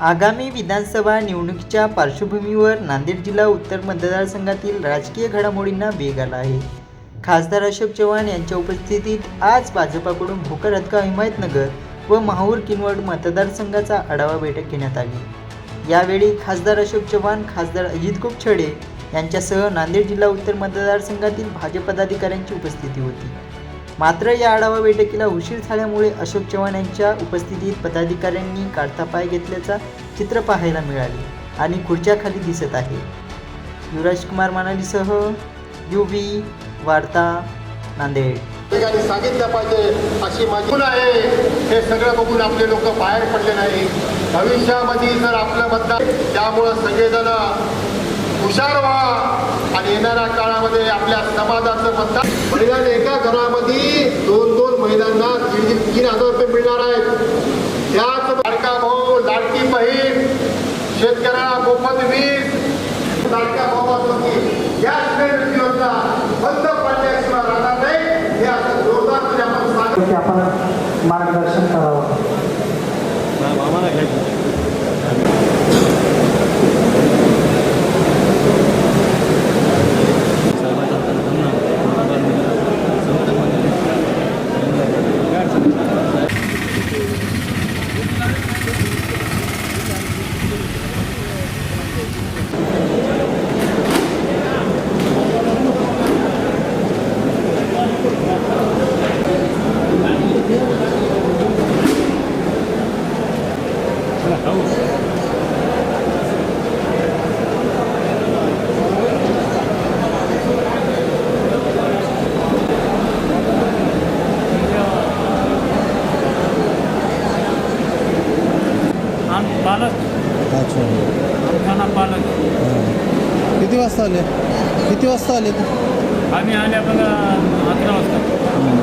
आगामी विधानसभा निवडणुकीच्या पार्श्वभूमीवर नांदेड जिल्हा उत्तर मतदारसंघातील राजकीय घडामोडींना वेग आला आहे. खासदार अशोक चव्हाण यांच्या उपस्थितीत आज भाजपाकडून भोकर हदका हिमायतनगर व माहूर किनवट मतदारसंघाचा आढावा बैठक घेण्यात आली. यावेळी खासदार अशोक चव्हाण खासदार अजित कुपछडे यांच्यासह नांदेड जिल्हा उत्तर मतदारसंघातील भाजप पदाधिकाऱ्यांची उपस्थिती होती. मात्र या आढावा बैठकीला उशीर झाल्यामुळे अशोक चव्हाण यांच्या उपस्थितीत पदाधिकाऱ्यांनी काढता पाय घेतल्याचा चित्र पाहायला मिळाले आणि खुर्च्याखाली दिसत आहे. युवराज कुमार मानालीसह यू व्ही वार्ता नांदेड. ठिकाणी सांगितलं पाहिजे अशी माझी आहे. हे सगळं बघून आपले लोक बाहेर पडले नाही भविष्यामध्ये जर आपलं मतदान त्यामुळं सगळेजण हुशार व्हा आणि येणाऱ्या काळामध्ये आपल्या समाजाचं मतदान. महिलांना एका घरामध्ये मिळणार आहेत. त्याच लाडका भाऊ लाडकी बहीण शेतकऱ्याला मोफत वीज लाडक्या भावाची या श्रेणी योजना बंद पडल्याशिवाय राहणार नाही. हे सांगितलं की आपण मार्गदर्शन करावं. किती वाजता आले किती वाजता आले ते आम्ही आल्या बघा अकरा वाजता